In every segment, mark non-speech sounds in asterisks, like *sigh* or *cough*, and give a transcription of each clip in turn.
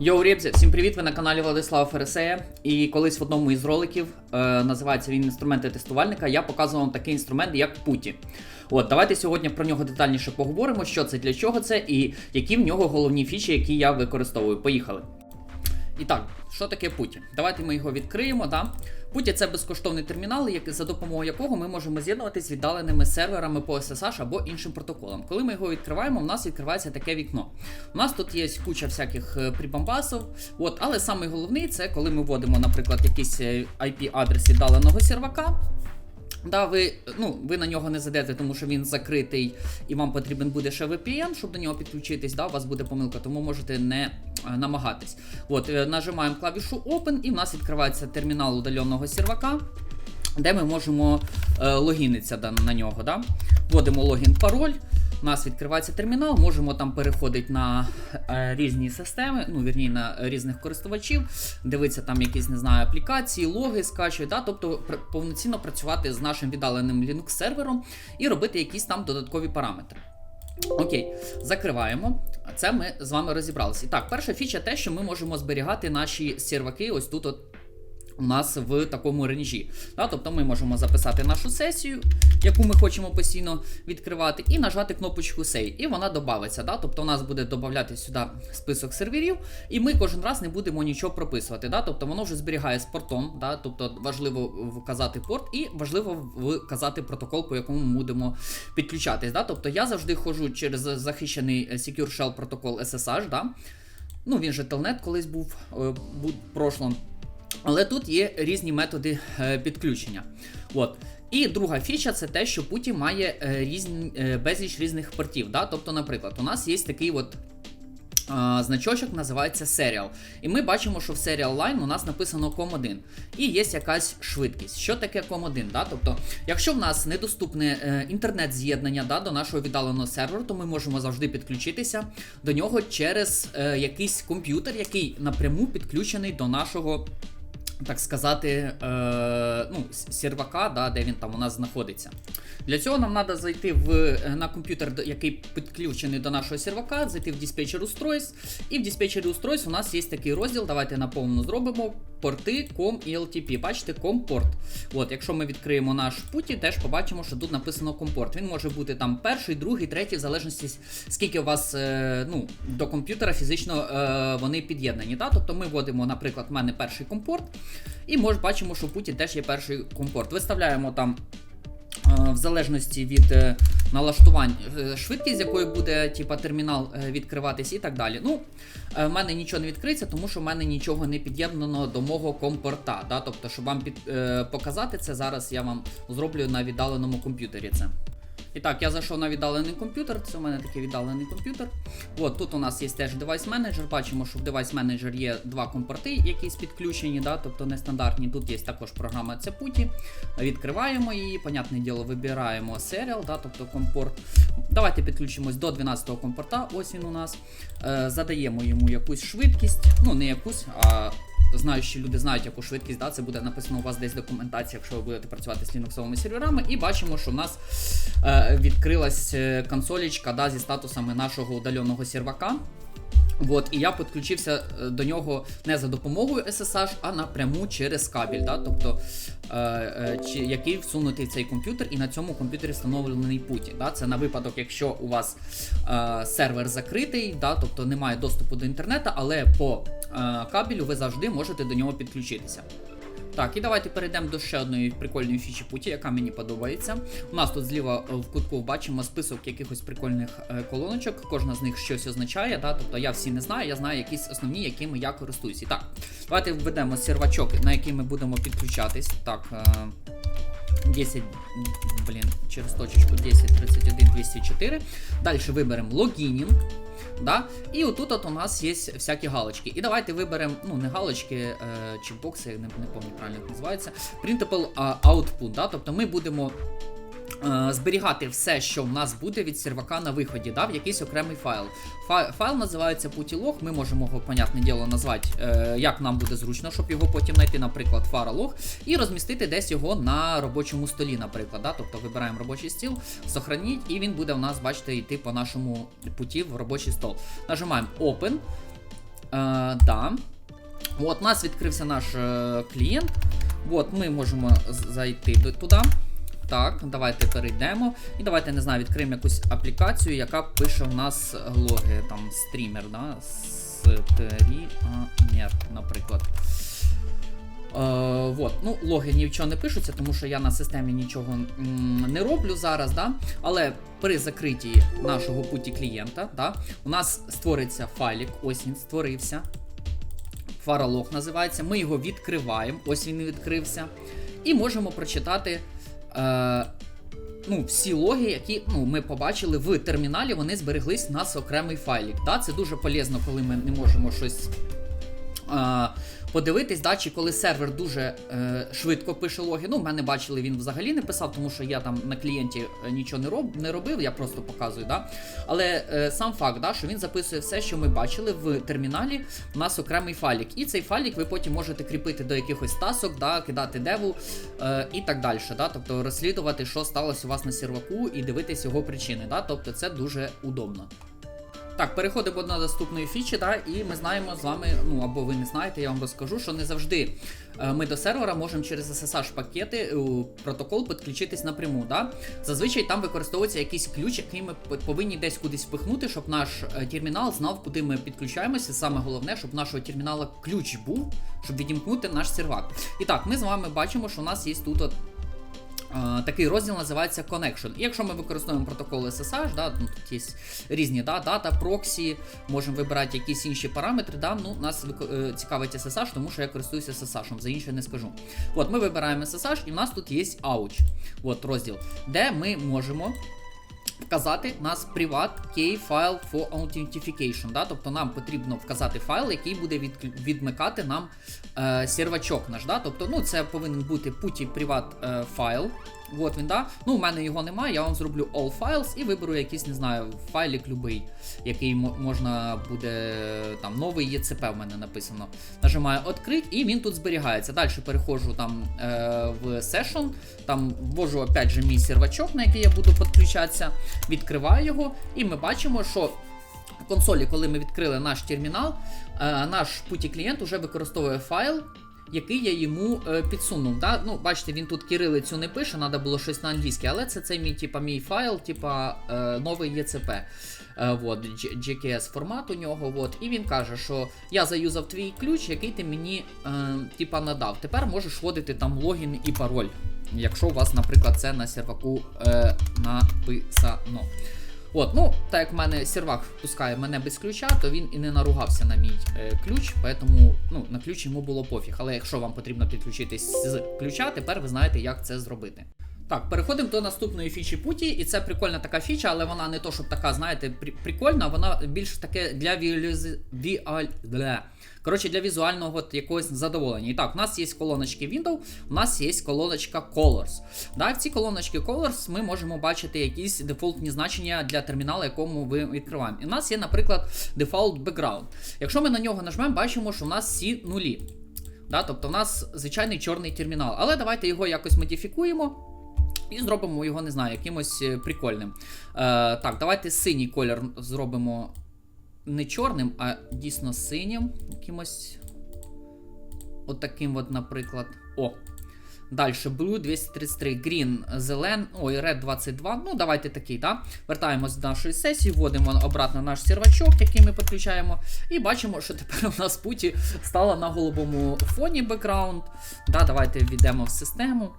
Йоу, ребзі, всім привіт! Ви на каналі Владислава Фересея. І колись в одному із роликів, е, називається він інструменти тестувальника, я показував вам такий інструмент, як путі. От, давайте сьогодні про нього детальніше поговоримо, що це, для чого це і які в нього головні фічі, які я використовую. Поїхали. І так, що таке путі? Давайте ми його відкриємо. Да? Путі це безкоштовний термінал, за допомогою якого ми можемо з'єднуватися з віддаленими серверами по SSH або іншим протоколам. Коли ми його відкриваємо, у нас відкривається таке вікно. У нас тут є куча всяких е, прибамбасів, от, але самий головний це коли ми вводимо, наприклад, якийсь е, IP-адрес віддаленого сервака. Да, ви, ну, ви на нього не зайдете, тому що він закритий і вам потрібен буде ще VPN, щоб до нього підключитись. Да, у вас буде помилка, тому можете не намагатись. От, е, нажимаємо клавішу Open, і в нас відкривається термінал удаленого сервака, де ми можемо е, логінитися на нього. Да? Вводимо логін, пароль. У нас відкривається термінал, можемо там переходити на е, різні системи, ну вірні на різних користувачів, дивитися там якісь, не знаю, аплікації, логи скачувати, да? тобто пр- повноцінно працювати з нашим віддаленим Linux сервером і робити якісь там додаткові параметри. Окей, закриваємо. Це ми з вами розібралися. І так, перша фіча те, що ми можемо зберігати наші серваки ось тут от у нас в такому ренжі. Да? Тобто ми можемо записати нашу сесію, яку ми хочемо постійно відкривати, і нажати кнопочку Save, і вона додавиться. Да? Тобто у нас буде додати сюди список серверів, і ми кожен раз не будемо нічого прописувати. Да? Тобто воно вже зберігає з портом, да? тобто важливо вказати порт, і важливо вказати протокол, по якому ми будемо підключатись. Да? Тобто я завжди ходжу через захищений Secure Shell протокол SSH. Да? Ну, він же Telnet колись був, е, був прошлом. Але тут є різні методи е, підключення. От. І друга фіча це те, що Путі має е, різні, е, безліч різних портів. Да? Тобто, наприклад, у нас є такий от. Значочок називається Serial. І ми бачимо, що в Serial Line у нас написано COM1. І є якась швидкість. Що таке COM1? Да? Тобто, якщо в нас недоступне е, інтернет-з'єднання да, до нашого віддаленого серверу, то ми можемо завжди підключитися до нього через е, якийсь комп'ютер, який напряму підключений до нашого так сказати, е, ну, сервака, да, де він там у нас знаходиться. Для цього нам треба зайти в, е, на комп'ютер, який підключений до нашого сервака, зайти в диспетчер устройств. І в диспетчері устройств у нас є такий розділ. Давайте наповну зробимо порти COM і LTP. Бачите, COM порт. От, якщо ми відкриємо наш путі, теж побачимо, що тут написано компорт. Він може бути там перший, другий, третій, в залежності скільки у вас е, ну, до комп'ютера фізично е, вони під'єднані. Да? Тобто ми вводимо, наприклад, в мене перший компорт, і ми бачимо, що в путі теж є перший компорт. Виставляємо там. е, В залежності від е, налаштувань е, швидкість, з якою буде типа, термінал відкриватись і так далі. Ну, в мене нічого не відкриється, тому що в мене нічого не під'єднано до мого компорта. Да? Тобто, щоб вам під, показати це, зараз я вам зроблю на віддаленому комп'ютері це. І так, я зайшов на віддалений комп'ютер. Це у мене такий віддалений комп'ютер. От тут у нас є теж девайс менеджер. Бачимо, що в девайс менеджер є два компорти, якісь підключені, да, тобто нестандартні. Тут є також програма Цепуті. Відкриваємо її, понятне діло, вибираємо serial, да, тобто компорт. Давайте підключимось до 12-го компорта. Ось він у нас. Е, задаємо йому якусь швидкість. Ну, не якусь, а знаючі люди знають, яку швидкість, да, це буде написано у вас десь в документації, якщо ви будете працювати з лінуксовими серверами. І бачимо, що в нас е, відкрилась е, консолічка да, зі статусами нашого удаленого сервака. От, і я підключився е, до нього не за допомогою SSH, а напряму через кабель, да, тобто, е, е, який всунутий цей комп'ютер, і на цьому комп'ютері встановлений путі. Да, це на випадок, якщо у вас е, сервер закритий, да, тобто немає доступу до інтернету, але по е, кабелю ви завжди можете до нього підключитися. Так, і давайте перейдемо до ще одної прикольної фічі путі, яка мені подобається. У нас тут зліва е, в кутку бачимо список якихось прикольних е, колоночок. Кожна з них щось означає. Да? Тобто я всі не знаю, я знаю якісь основні, якими я користуюсь. І так, давайте введемо сервачок, на який ми будемо підключатись. Так. Е... 10, блін, через точечку 10, 31, 204. Далі виберемо логінінг. Да? І отут от у нас є всякі галочки. І давайте виберемо, ну, не галочки, е, чи бокси, не, не пам'ятаю правильно як називається. Printable Output. Да? Тобто ми будемо е, зберігати все, що в нас буде від сервака на виході, да, в якийсь окремий файл. Фа- Файл називається putilog, ми можемо його, понятне діло, назвати, е, як нам буде зручно, щоб його потім знайти, наприклад, faralog, і розмістити десь його на робочому столі, наприклад. Да? Тобто вибираємо робочий стіл, сохраніть, і він буде у нас, бачите, йти по нашому путі в робочий стол. Нажимаємо Open. да. От, у нас відкрився наш е, клієнт. От, ми можемо зайти туди. Так, давайте перейдемо. І давайте, не знаю, відкриємо якусь аплікацію, яка пише в нас логи, там, стрімер, да? Стрімер, наприклад. Е, вот. Ну, логи нічого не пишуться, тому що я на системі нічого не роблю зараз, да? але при закритті нашого путі клієнта да, у нас створиться файлик, ось він створився. Фаралог називається. Ми його відкриваємо, ось він відкрився. І можемо прочитати е, ну, всі логи, які ну, ми побачили в терміналі, вони збереглись в нас окремий файлік. Да? Це дуже полезно, коли ми не можемо щось. Е, Подивитись, да, чи коли сервер дуже е, швидко пише логи. Ну, в мене бачили, він взагалі не писав, тому що я там на клієнті е, нічого не, роб, не робив, я просто показую. Да? Але е, сам факт, да, що він записує все, що ми бачили в терміналі, у нас окремий файлик. І цей файлик ви потім можете кріпити до якихось тасок, да, кидати деву е, і так далі. Да? Тобто розслідувати, що сталося у вас на серваку, і дивитись його причини. Да? Тобто це дуже удобно. Так, переходимо до наступної фічі, да, і ми знаємо з вами, ну або ви не знаєте, я вам розкажу, що не завжди е, ми до сервера можемо через SSH пакети протокол підключитись напряму. Да? Зазвичай там використовується якийсь ключ, який ми повинні десь кудись впихнути, щоб наш е, термінал знав, куди ми підключаємося. Саме головне, щоб нашого термінала ключ був, щоб відімкнути наш сервак. І так, ми з вами бачимо, що у нас є тут от Е, Такий розділ називається Connection. І якщо ми використовуємо протокол SSH, да, ну, тут є різні да, дата, проксі, можемо вибирати якісь інші параметри. Да, ну, Нас е, цікавить SSH, тому що я користуюся SSH, за інше не скажу. От, Ми вибираємо SSH, і в нас тут є Ouch, от, розділ, де ми можемо. Вказати нас приват key file for authentication. Да? Тобто нам потрібно вказати файл, який буде від, відмикати нам е, сервачок наш. Да? Тобто, ну, це повинен бути путі приват е, файл. От він, да? Ну, у мене його немає, я вам зроблю all files і виберу якийсь, не знаю, файлик любий, який можна буде там новий ЄЦП в мене написано. Нажимаю відкрить, і він тут зберігається. Далі переходжу там е, в session, там ввожу опять же мій сервачок, на який я буду підключатися, відкриваю його, і ми бачимо, що в консолі, коли ми відкрили наш термінал, е, наш путі клієнт вже використовує файл. Який я йому е, підсунув. Да? Ну, бачите, він тут кирилицю не пише, треба було щось на англійське, але це цей мій, типа, мій файл, типа е, новий ЄЦП. Е, вот, GKS формат у нього. Вот, і він каже, що я заюзав твій ключ, який ти мені типа надав. Тепер можеш вводити там логін і пароль, якщо у вас, наприклад, це на серваку е, написано. От, ну, так як в мене сервак впускає мене без ключа, то він і не наругався на мій е, ключ, тому ну, на ключ йому було пофіг. Але якщо вам потрібно підключитись з ключа, тепер ви знаєте, як це зробити. Так, переходимо до наступної фічі путі, і це прикольна така фіча, але вона не то, щоб така, знаєте, при- прикольна, вона більш таке для віаль... Коротше, для візуального якогось задоволення. І так, у нас є колоночки Windows, у нас є колоночка Colors. Да, в цій колоночці Colors ми можемо бачити якісь дефолтні значення для термінала, якому ви відкриваємо. І у нас є, наприклад, default background. Якщо ми на нього нажмемо, бачимо, що у нас всі нулі. Да, тобто у нас звичайний чорний термінал. Але давайте його якось модифікуємо. І зробимо його, не знаю, якимось е, прикольним. Е, так, давайте синій колір зробимо не чорним, а дійсно синім. Якимось. От таким от, наприклад. О. Далі Blue 233, Green, зелен, ой, Red 22. Ну, давайте такий, да? Вертаємось до нашої сесії, вводимо обратно наш сервачок, який ми підключаємо. І бачимо, що тепер у нас путі стала на голубому фоні бекграунд. Да, давайте введемо в систему.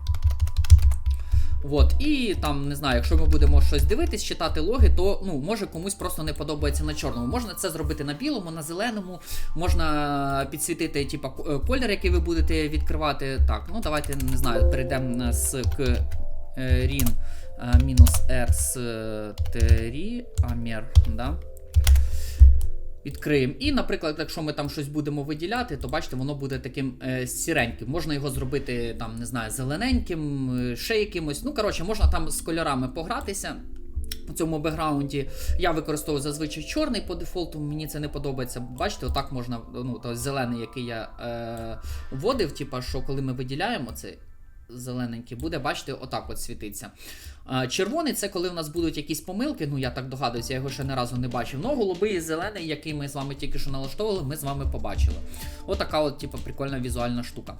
От, і там, не знаю, якщо ми будемо щось дивитись, читати логи, то ну, може комусь просто не подобається на чорному. Можна це зробити на білому, на зеленому, можна підсвітити типа, е, колір, який ви будете відкривати. Так, ну давайте не знаю, перейдемо з к е, рін е, мінус r з тері, амер, да? Відкриємо. І, наприклад, якщо ми там щось будемо виділяти, то бачите, воно буде таким е, сіреньким. Можна його зробити там, не знаю, зелененьким, е, ще якимось. Ну, коротше, можна там з кольорами погратися. У цьому бекграунді я використовую зазвичай чорний по дефолту, мені це не подобається. Бачите, отак можна, ну, то зелений, який я е, вводив, типа, що коли ми виділяємо це. Зелененький буде, бачите, отак от світиться. Червоний це коли в нас будуть якісь помилки, ну я так догадуюся, я його ще не разу не бачив. Ну, голубий і зелений, який ми з вами тільки що налаштовували, ми з вами побачили. Отака от, типу, прикольна візуальна штука.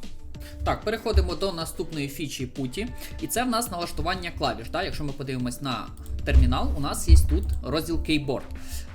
Так, переходимо до наступної фічі путі. І це в нас налаштування клавіш. Так? Якщо ми подивимось на термінал, у нас є тут розділ Keyboard.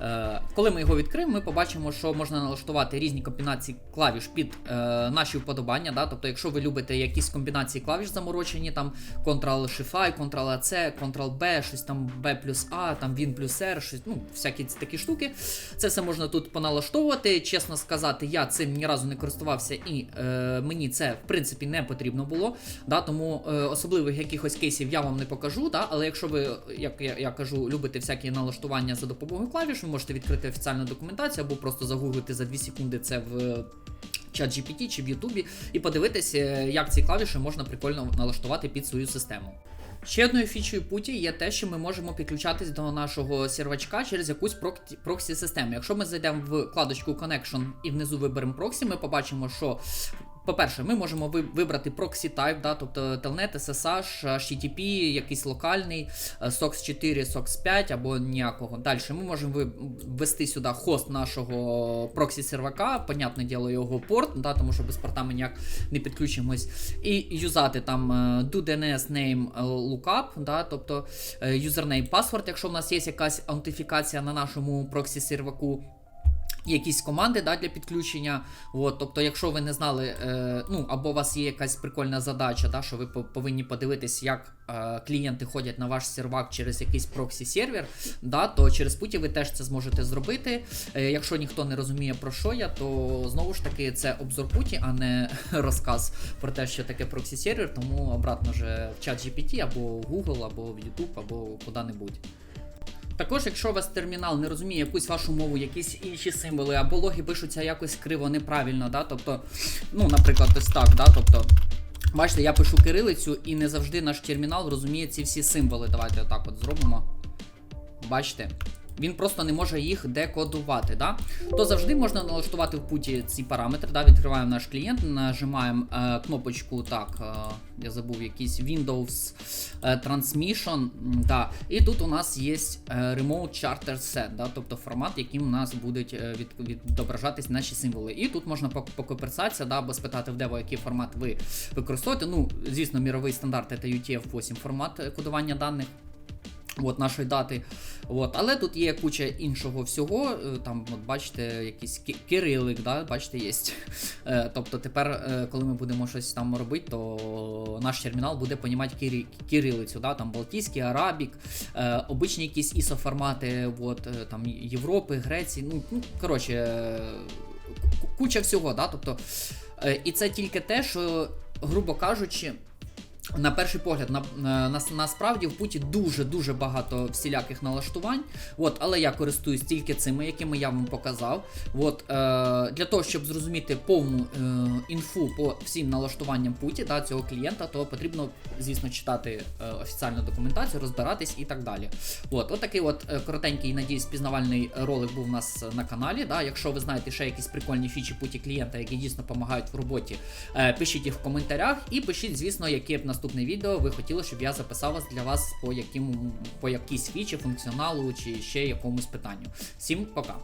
Е, коли ми його відкриємо, ми побачимо, що можна налаштувати різні комбінації клавіш під е, наші вподобання. Да? Тобто, якщо ви любите якісь комбінації клавіш заморочені, там Ctrl-Shift, Ctrl-C, Ctrl-B, щось там B плюс A, там Win плюс R, щось, ну, всякі такі штуки. Це все можна тут поналаштовувати. Чесно сказати, я цим ні разу не користувався і е, мені це в принципі не потрібно було. Да? Тому е, особливих якихось кейсів я вам не покажу. Да? Але якщо ви, як я, я кажу, любите всякі налаштування за допомогою клавіш, ви можете відкрити офіціальну документацію або просто загуглити за 2 секунди це в. Чат GPT чи в Ютубі і подивитися, як ці клавіші можна прикольно налаштувати під свою систему. Ще одною фічою путі є те, що ми можемо підключатись до нашого сервачка через якусь проксі-систему. Якщо ми зайдемо в вкладочку Connection і внизу виберемо проксі, ми побачимо, що. По-перше, ми можемо вибрати proxy type, да, тобто Telnet, SSH, HTTP, якийсь локальний, е, SOX 4, SOX 5 або ніякого. Далі ми можемо ввести сюди хост нашого проксі сервака, понятне діло, його порт, да, тому що без порта ми ніяк не підключимось. І юзати там е, do DNS name е, lookup, да, тобто е, username password, якщо в нас є якась аутентифікація на нашому проксі серваку. Якісь команди да, для підключення. От, тобто, якщо ви не знали, е, ну або у вас є якась прикольна задача, да, що ви повинні подивитись, як е, клієнти ходять на ваш сервак через якийсь проксі-сервер, да, то через путі ви теж це зможете зробити. Е, якщо ніхто не розуміє про що я, то знову ж таки це обзор путі, а не *laughs* розказ про те, що таке проксі-сервер, тому обратно же в чат GPT або в Google, або в YouTube, або куди-небудь. Також, якщо у вас термінал не розуміє якусь вашу мову, якісь інші символи, або логи пишуться якось криво, неправильно, да, тобто, ну, наприклад, ось так, да, тобто. Бачите, я пишу кирилицю і не завжди наш термінал розуміє ці всі символи. Давайте отак от зробимо. Бачите? Він просто не може їх декодувати. Да? То завжди можна налаштувати в путі ці параметри. Да? Відкриваємо наш клієнт, нажимаємо е, кнопочку, так, е, я забув якийсь Windows е, Transmission. Да. І тут у нас є е, Remote Charter Set, да? тобто формат, яким у нас будуть е, від, відображатись наші символи. І тут можна покоперсатися, да? або спитати в Devo, який формат ви використовуєте. Ну, звісно, міровий стандарт це UTF-8 формат е, кодування даних. От, нашої дати. От, але тут є куча іншого всього. е, Там, от бачите, якийсь кирилик, да, бачите, є. *laughs* Е, Тобто тепер, е, коли ми будемо щось там робити, то наш термінал буде понімати кирилицю, да, там Балтійський, Арабік, обичні якісь ISO формати, от, там Європи, Греції. Ну, ну коротше, куча всього. Да, тобто, і це тільки те, що, грубо кажучи. На перший погляд, на, на, на, насправді в путі дуже-дуже багато всіляких налаштувань. От, але я користуюсь тільки цими, якими я вам показав. От, е, для того, щоб зрозуміти повну е, інфу по всім налаштуванням путі да, цього клієнта, то потрібно, звісно, читати е, офіціальну документацію, розбиратись і так далі. От, от такий от е, коротенький, надіюсь, пізнавальний ролик був у нас на каналі. Да. Якщо ви знаєте ще якісь прикольні фічі путі клієнта, які дійсно допомагають в роботі, е, пишіть їх в коментарях і пишіть, звісно, яке б наступне відео ви хотіли, щоб я записав вас для вас по яким по якійсь фічі, функціоналу чи ще якомусь питанню. Всім пока!